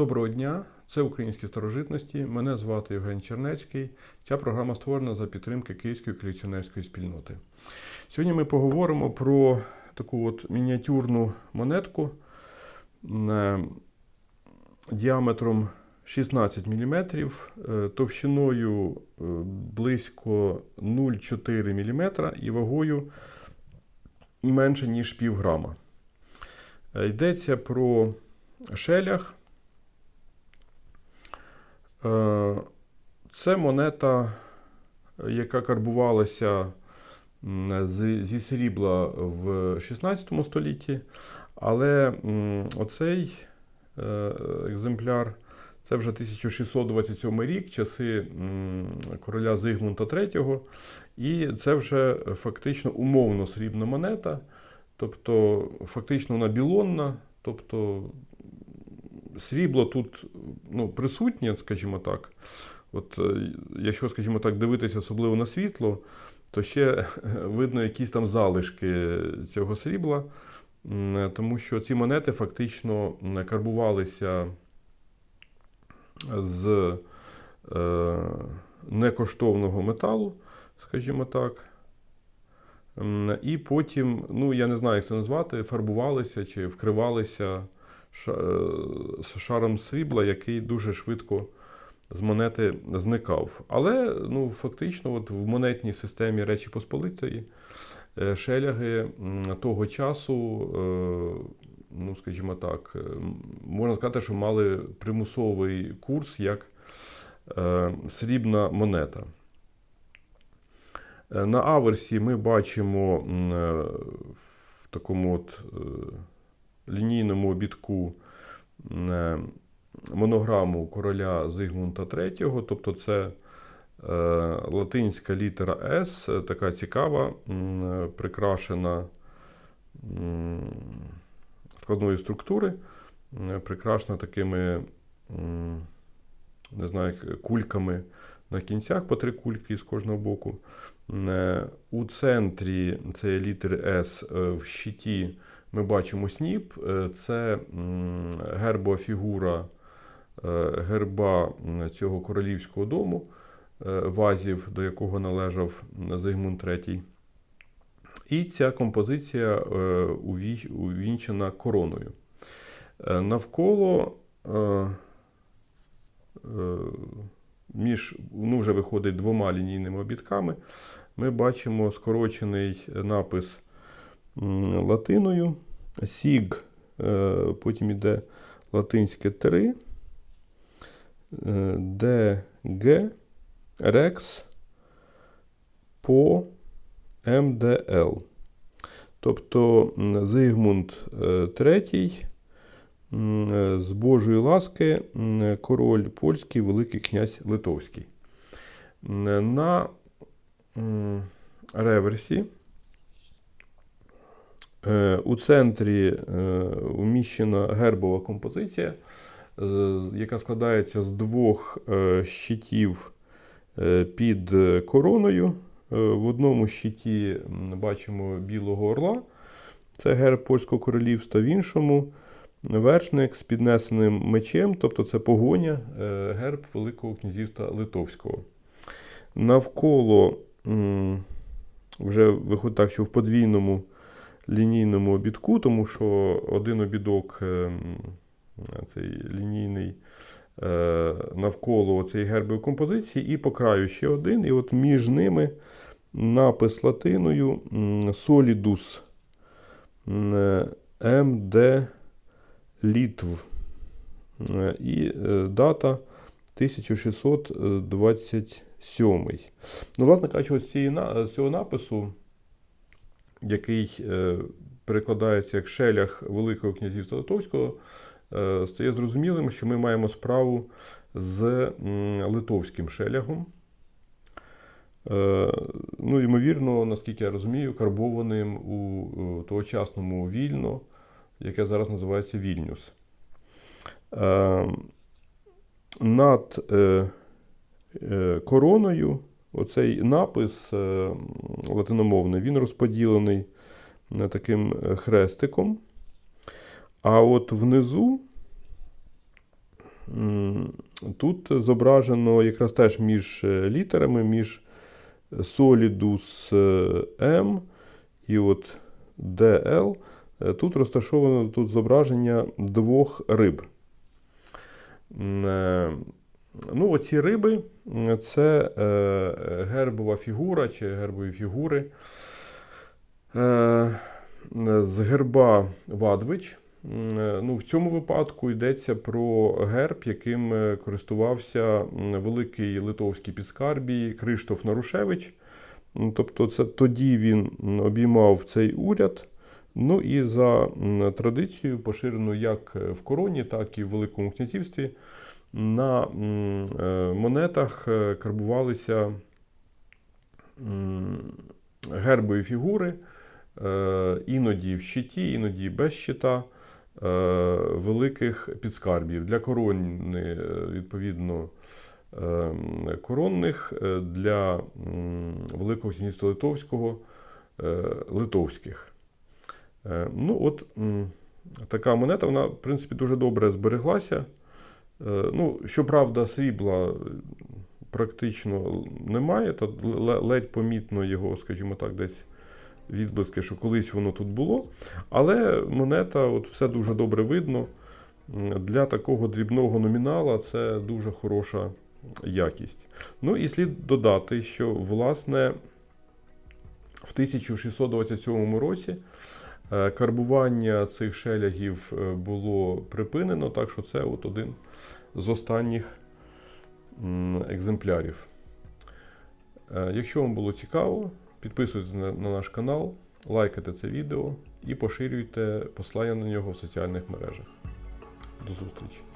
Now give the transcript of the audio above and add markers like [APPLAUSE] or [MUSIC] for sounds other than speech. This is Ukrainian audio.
Доброго дня, це українські старожитності. Мене звати Євген Чернецький. Ця програма створена за підтримки Київської колекціонерської спільноти. Сьогодні ми поговоримо про таку от мініатюрну монетку е, діаметром 16 мм, товщиною е, близько 0,4 мм і вагою менше, ніж пів. Е, Йдеться про шелях. Е, Це монета, яка карбувалася зі срібла в 16 столітті, але оцей е, екземпляр це вже 1627 рік, часи короля Зигмунта III, і це вже фактично умовно срібна монета, тобто фактично вона білонна, тобто срібло тут ну, присутнє, скажімо так. От, е, якщо, скажімо так, дивитися особливо на світло, то ще [LAUGHS] видно якісь там залишки цього срібла, тому що ці монети фактично карбувалися з е, некоштовного металу, скажімо так. І потім, ну я не знаю, як це назвати, фарбувалися чи вкривалися шаром срібла, який дуже швидко з монети зникав. Але ну, фактично, от в монетній системі Речі Посполитої е, шеляги того часу, е, ну, скажімо так, е, можна сказати, що мали примусовий курс як е, срібна монета. Е, На аверсі ми бачимо е, в такому от е, лінійному обідку е, монограму короля Зигмунта III, тобто це е, латинська літера С, е, така цікава, прикрашена складної структури, прикрашена такими, не знаю, кульками на кінцях по три кульки з кожного боку. У центрі цієї літери е, в щиті ми бачимо сніп. Е, Це м, гербова фігура е, герба цього королівського дому, е, вазів, до якого належав Зигмунд III. І ця композиція увінчена короною. Навколо між, ну, вже виходить двома лінійними обідками. Ми бачимо скорочений напис латиною. Сіг, е, потім йде латинське 3, е, Д, Г, Рекс, по МДЛ. Тобто Зигмунд III е, з Божої ласки король польський, Великий князь Литовський. На реверсі у центрі е, уміщена гербова композиція, яка складається з двох е, щитів е, під е, короною. Е, В одному щиті бачимо білого орла, це герб польського королівства, в іншому вершник з піднесеним мечем, тобто це погоня, е, герб Великого князівства Литовського. Навколо вже виходить так, що в подвійному лінійному обідку, тому що один обідок, е, цей лінійний, е, навколо цієї гербової композиції, і по краю ще один. І от між ними напис латиною Solidus МД Літв. Е, І дата 1627. Ну, власне кажучи, з цього напису, який е, перекладається як шелях Великого князівства Литовського, е, стає зрозумілим, що ми маємо справу з литовським шелягом. Е, Ну, ймовірно, наскільки я розумію, карбованим у тогочасному Вільно, яке зараз називається Вільнюс. Над короною оцей напис е, латиномовний, він розподілений е, таким е, хрестиком. А от внизу Тут зображено якраз теж між літерами, між Solidus M і от DL. Тут розташовано тут зображення двох риб. Е, Ну, оці риби це е, гербова фігура чи гербові фігури. Е, з герба Вадвич. Е, Ну, в цьому випадку йдеться про герб, яким е, користувався великий литовський підскарбій Криштоф Нарушевич. Тобто, це тоді він обіймав цей уряд. Ну і за традицією, поширеною як в короні, так і в Великому князівстві, на е, монетах е, карбувалися гербові фігури, е, іноді в щиті, іноді без щита великих підскарбів. Для корони, відповідно, коронних, для Великого князівства Литовського литовських. Ну, от така монета, вона, в принципі, дуже добре збереглася. Е, Ну, щоправда, срібла е, практично немає, та ледь помітно його, скажімо так, десь відблиски, що колись воно тут було. Але монета, от все дуже добре видно. Для такого дрібного номінала це дуже хороша якість. Ну і слід додати, що власне в 1627 році карбування цих шелягів е, було припинено, так що це от один з останніх екземплярів. Е, Якщо вам було цікаво, підписуйтесь на, на наш канал, лайкайте це відео і поширюйте послання на нього в соціальних мережах. До зустрічі!